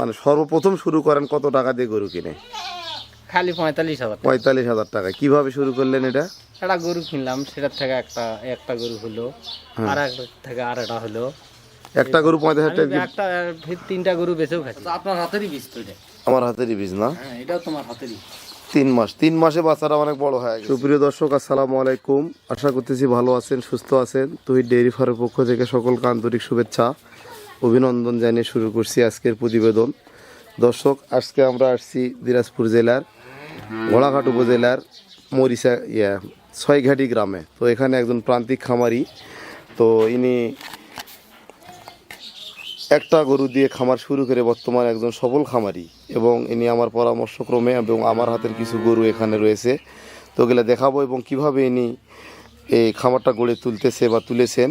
মানে সর্বপ্রথম শুরু করেন কত টাকা দিয়ে গরু কিনে? খালি পঁয়তাল্লিশ হাজার পঁয়তাল্লিশ হাজার টাকা। কীভাবে শুরু করলেন এটা? একটা গরু কিনলাম সেটার থেকে একটা একটা গরু হলো আর একটা থেকে আর একটা হলো। একটা গরু পঁয়তাল্লিশ হাজার টাকা একটা ফির তিনটা গরু বেঁচেও খাচ্ছি। আপনার হাতেরই বীজ তো এটা। আমার হাতেরই বীজ না? হ্যাঁ এটাও তোমার হাতেরই। তিন মাস। তিন মাসে বাচ্চারা অনেক বড় হয়ে গেছে। সুপ্রিয় দর্শক আসসালামু আলাইকুম। আশা করতেছি ভালো আছেন সুস্থ আছেন। তুই ডেইরি ফার্মের পক্ষ থেকে সকলকে আন্তরিক শুভেচ্ছা। অভিনন্দন জানিয়ে শুরু করছি আজকের প্রতিবেদন। দর্শক, আজকে আমরা আসছি দিনাজপুর জেলার ঘোড়াঘাট উপজেলার মরিচা, ইয়া, ছয়ঘাটি গ্রামে। তো এখানে একজন প্রান্তিক খামারি, তো ইনি একটা গরু দিয়ে খামার শুরু করে বর্তমানে একজন সফল খামারি এবং ইনি আমার পরামর্শক্রমে এবং আমার হাতের কিছু গরু এখানে রয়েছে। তো ওগুলো দেখাবো এবং কীভাবে ইনি এই খামারটা গড়ে তুলতেছে বা তুলেছেন।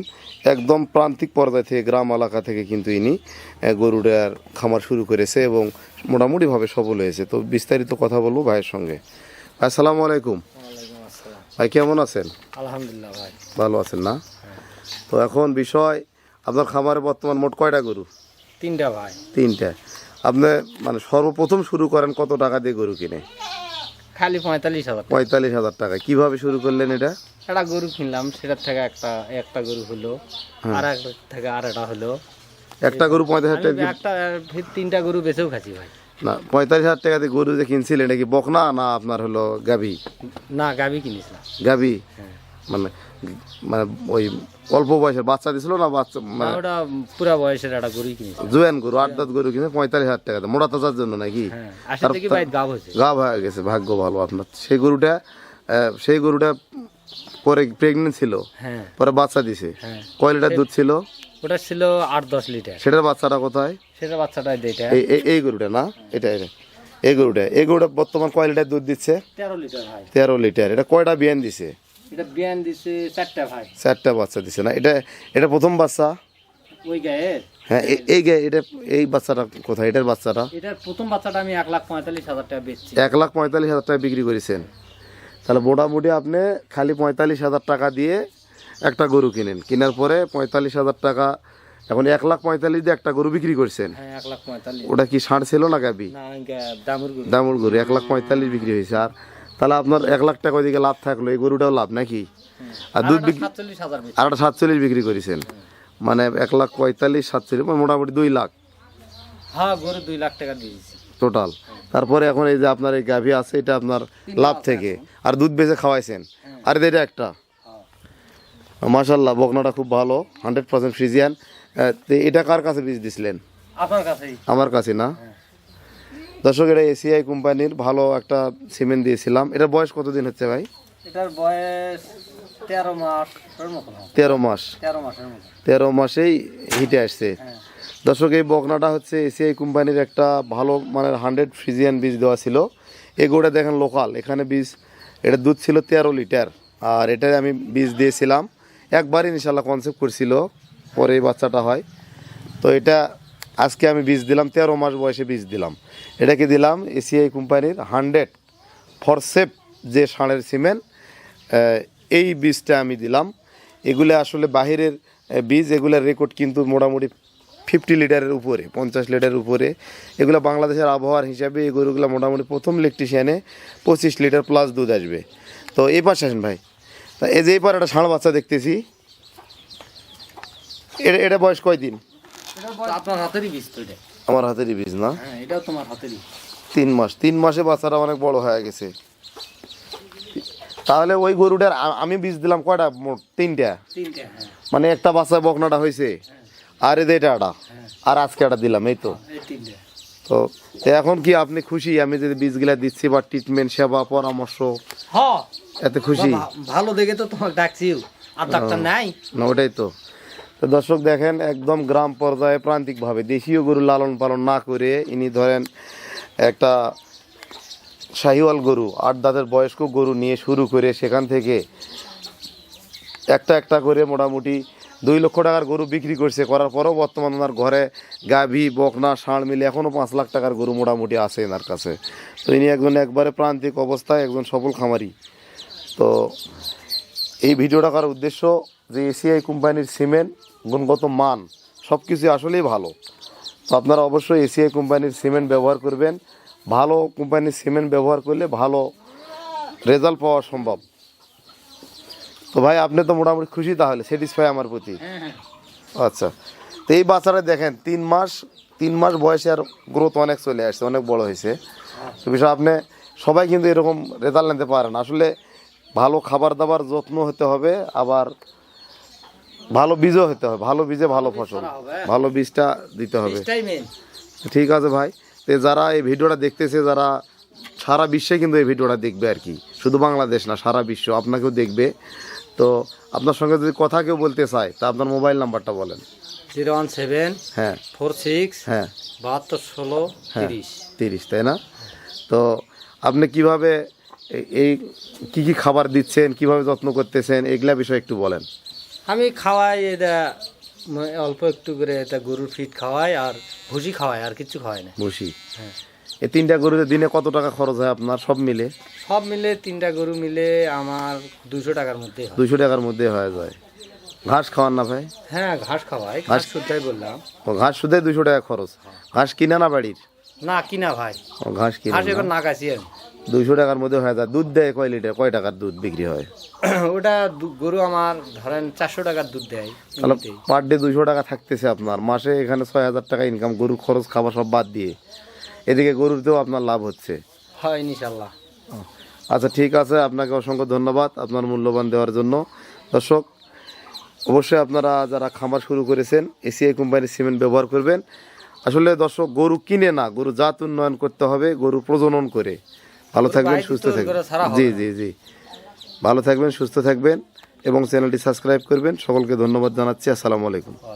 একদম প্রান্তিক পর্যায় থেকে গ্রাম এলাকা থেকে কিন্তু ইনি গরুটার খামার শুরু করেছে এবং মোটামুটিভাবে সফল হয়েছে। তো বিস্তারিত কথা বলব ভাইয়ের সঙ্গে। আসসালামু আলাইকুম। ভাই কেমন আছেন? আলহামদুলিল্লাহ ভাই। ভালো আছেন না? তো এখন বিষয় আপনার খামারে বর্তমান মোট কয়টা গরু? তিনটা ভাই। তিনটা। আপনি মানে সর্বপ্রথম শুরু করেন কত টাকা দিয়ে গরু কিনে? খালি পঁয়তাল্লিশ হাজার পঁয়তাল্লিশ হাজার টাকা। কীভাবে শুরু করলেন এটা? একটা গরু কিনলাম সেটার থেকে একটা একটা গরু হলো আর একটা থেকে আর একটা হলো। একটা গরু পঁয়তাল্লিশ হাজার টাকা একটা তিনটা গরু বেঁচেও খাচ্ছি ভাই। না পঁয়তাল্লিশ হাজার টাকা দিয়ে গরু যে কিনছিলেন এটা কি বকনা না আপনার হলো গাভি? না গাবি কিনেছিলাম গাভি? হ্যাঁ। মানে মানে ওই অল্প বয়সের বাচ্চা দিছিল না বাচ্চা মানে ওটা পুরা বয়সের একটা গরুই কিনেছি। জোয়ান গরু আট দাঁত গরু কিনে পঁয়তাল্লিশ হাজার টাকা মোটা তাজার জন্য নাকি? হ্যাঁ গাব হয়ে গেছে ভাগ্য ভালো আপনার। সেই গরুটা সেই গরুটা পরে প্রেগনেন্ট ছিল হ্যাঁ। পরে বাচ্চা দিছে। হ্যাঁ। কয় লিটার দুধ ছিল? ওটা ছিল আট দশ লিটার। সেটার বাচ্চাটা কোথায়? সেটা বাচ্চাটা এটা এই এই- এই গরুটা না? এটা এটা। এই গরুটা। এই গরুটা বর্তমান কয় লিটার দুধ দিচ্ছে? তেরো লিটার তেরো লিটার। এটা কয়টা বিয়ান দিছে? এটা বিয়ান দিছে চারটা ভাই। চারটা বাচ্চা দিছে না? এটা এটা প্রথম বাচ্চা? ওই গায়ের? হ্যাঁ এই গে- এটা এই বাচ্চাটা কোথায়? এটার বাচ্চাটা? এটার প্রথম বাচ্চাটা আমি এক লাখ পঁয়তাল্লিশ হাজার টাকা বেচছি। এক লাখ পঁয়তাল্লিশ হাজার টাকা বিক্রি করেছেন। তাহলে মোটামুটি আপনি খালি পঁয়তাল্লিশ হাজার টাকা দিয়ে একটা গরু কিনেন। কেনার পরে পঁয়তাল্লিশ হাজার টাকা এখন এক লাখ পঁয়তাল্লিশ দিয়ে একটা গরু বিক্রি করছেন। হ্যাঁ ওটা কি ষাঁড় ছিল না গাবি? দামুর গরু এক লাখ পঁয়তাল্লিশ বিক্রি হয়েছে। আর তাহলে আপনার এক লাখ টাকা ওইদিকে লাভ থাকল এই গরুটাও লাভ নাকি? আর দুধ বিক্রি আর একটা সাতচল্লিশ বিক্রি করেছেন। মানে এক লাখ পঁয়তাল্লিশ সাতচল্লিশ মানে মোটামুটি দুই লাখ। হ্যাঁ গরু দুই লাখ টাকা দিয়েছি। টোটাল তারপরে এখন এই যে আপনার এই গাভী আছে এটা আপনার লাভ থেকে। আর দুধ বেচে খাওয়াইছেন। আর এটা একটা। হ্যাঁ। মাশাল্লাহ বকনাটা খুব ভালো হান্ড্রেড পার্সেন্ট ফ্রিজিয়ান। এটা কার কাছে বীজ দিছিলেন? আমার কাছে না? দর্শক এটা এসিআই কোম্পানির ভালো একটা সিমেন্ট দিয়েছিলাম। এটার বয়স কতদিন হচ্ছে ভাই? এটার বয়স তেরো মাস তেরো মাস। তেরো মাসেই হিটে আসছে। হ্যাঁ। দর্শক এই বকনাটা হচ্ছে এসিআই কোম্পানির একটা ভালো মানের হান্ড্রেড ফ্রিজিয়ান বীজ দেওয়া ছিল। এগুলো দেখেন লোকাল এখানে বীজ এটা দুধ ছিল তেরো লিটার। আর এটাই আমি বীজ দিয়েছিলাম। একবারই ইনশাল্লাহ কনসেপ্ট করছিল পরে এই বাচ্চাটা হয়। তো এটা আজকে আমি বীজ দিলাম, তেরো মাস বয়সে বীজ দিলাম। এটাকে দিলাম এসিআই কোম্পানির হান্ড্রেড ফরসেপ যে ষাঁড়ের সিমেন্ট এই বীজটা আমি দিলাম। এগুলো আসলে বাহিরের বীজ, এগুলোর রেকর্ড কিন্তু মোটামুটি ফিফটি লিটারের উপরে, পঞ্চাশ লিটারের উপরে। এগুলো বাংলাদেশের আবহাওয়ার হিসাবে এই গরুগুলো মোটামুটি প্রথম ইলেকট্রিশিয়ানে পঁচিশ লিটার প্লাস দুধ আসবে। তো এই পাশে আসেন ভাই। তা এই যে এই পার একটা ষাঁড় বাচ্চা দেখতেছি। এটা এটা বয়স এটার বয়স আপনার হাতেরই বীজ তো এটা। আমার হাতেরই বীজ না? হ্যাঁ এটাও তোমার হাতেরই। তিন মাস তিন মাসে বাচ্চারা অনেক বড় হয়ে গেছে। তাহলে ওই গরুটার আমি বীজ দিলাম কয়টা? মোট তিনটা। হ্যাঁ। মানে একটা বাচ্চা বকনাটা হয়েছে। আর এদের এটা আর আজকে একটা দিলাম এই তো। তো এখন কি আপনি খুশি? আমি যদি বীজগুলা দিচ্ছি বা ট্রিটমেন্ট সেবা পরামর্শ হ্যাঁ এতে খুশি? ভালো দেখে তো তোমাকে ডাকছিও আর ডাক্তার নাই? না ওটাই তো। তো দর্শক দেখেন, একদম গ্রাম পর্যায়ে প্রান্তিকভাবে দেশীয় গরু লালন পালন না করে ইনি ধরেন একটা শাহিওয়াল গরু, আট দাঁতের বয়স্ক গরু নিয়ে শুরু করে সেখান থেকে একটা একটা করে মোটামুটি দুই লক্ষ টাকার গরু বিক্রি করছে। করার পরও বর্তমান ওনার ঘরে গাভী, বকনা, ষাঁড় মিলে এখনও পাঁচ লাখ টাকার গরু মোটামুটি আছে এনার কাছে। তো ইনি একজন একবারে প্রান্তিক অবস্থায় একজন সফল খামারি। তো এই ভিডিওটা করার উদ্দেশ্য যে এসিআই কোম্পানির সিমেন্ট গুণগত মান সব কিছু আসলেই ভালো। তো আপনারা অবশ্যই এসিআই কোম্পানির সিমেন্ট ব্যবহার করবেন। ভালো কোম্পানির সিমেন্ট ব্যবহার করলে ভালো রেজাল্ট পাওয়া সম্ভব। তো ভাই আপনি তো মোটামুটি খুশি তাহলে স্যাটিসফাই আমার প্রতি। হ্যাঁ হ্যাঁ। আচ্ছা। তো এই বাচ্চারা দেখেন তিন মাস তিন মাস বয়সে আর গ্রোথ অনেক চলে আসছে অনেক বড় হয়েছে। তো বিষয় আপনি সবাই কিন্তু এরকম রেজাল্ট নিতে পারেন আসলে ভালো খাবার দাবার যত্ন হতে হবে আবার ভালো বীজও হতে হবে ভালো বীজে ভালো ফসল। ভালো বীজটা দিতে হবে। ঠিক আছে ভাই তো যারা এই ভিডিওটা দেখতেছে যারা সারা বিশ্বে কিন্তু এই ভিডিওটা দেখবে আর কি। শুধু বাংলাদেশ না সারা বিশ্ব আপনাকেও দেখবে। তো আপনার সঙ্গে যদি কথা কেউ বলতে চায় তা আপনার মোবাইল নাম্বারটা বলেন। জিরো ওয়ান সেভেন হ্যাঁ। ফোর সিক্স হ্যাঁ। বাহাত্তর ষোলো হ্যাঁ তিরিশ। তাই না? তো আপনি কীভাবে এই কি কি খাবার দিচ্ছেন কীভাবে যত্ন করতেছেন এগুলা বিষয়ে একটু বলেন। আমি খাওয়াই এটা অল্প একটু করে এটা গরুর ফিট খাওয়াই আর ভুসি খাওয়াই আর কিছু খাওয়াই না। বসি হ্যাঁ। এই তিনটা গরুতে দিনে কত টাকা খরচ হয় আপনার? সব মিলে? সব মিলে তিনটা গরু মিলে আমার দুশো টাকার মধ্যে দুশো টাকার মধ্যে হয়ে যায়। ঘাস খাওয়ান না ভাই? হ্যাঁ ঘাস খাওয়াই। ঘাস শুদ্ধাই বললাম। ঘাস শুধু দুশো টাকা খরচ। ঘাস কিনা না বাড়ির? না কিনা ভাই। ও ঘাস কিনা ঘাস এবার না আমি। দুইশো টাকার মধ্যে হয়ে যায়। দুধ দেয় কয় লিটার? কয় টাকার দুধ বিক্রি হয়? ওটা দু- গরু আমার ধরেন চারশো টাকার দুধ দেয় তাহলে এমনিতেই। পার ডে দুইশো টাকা থাকতেছে আপনার। মাসে এখানে ছয় হাজার টাকা ইনকাম গরুর খরচ খাবার সব বাদ দিয়ে। এদিকে গরুতেও আপনার লাভ হচ্ছে। হয় ইনশাল্লাহ। আচ্ছা ঠিক আছে। আপনাকে অসংখ্য ধন্যবাদ আপনার মূল্যবান দেওয়ার জন্য। দর্শক অবশ্যই আপনারা যারা খামার শুরু করেছেন এসিআই কোম্পানির সিমেন্ট ব্যবহার করবেন। আসলে দর্শক গরু কিনে না গরু জাত উন্নয়ন করতে হবে গরু প্রজনন করে। ভালো থাকবেন সুস্থ থাকবেন। জি জি জি। ভালো থাকবেন সুস্থ থাকবেন এবং চ্যানেলটি সাবস্ক্রাইব করবেন। সকলকে ধন্যবাদ জানাচ্ছি। আসসালামু আলাইকুম।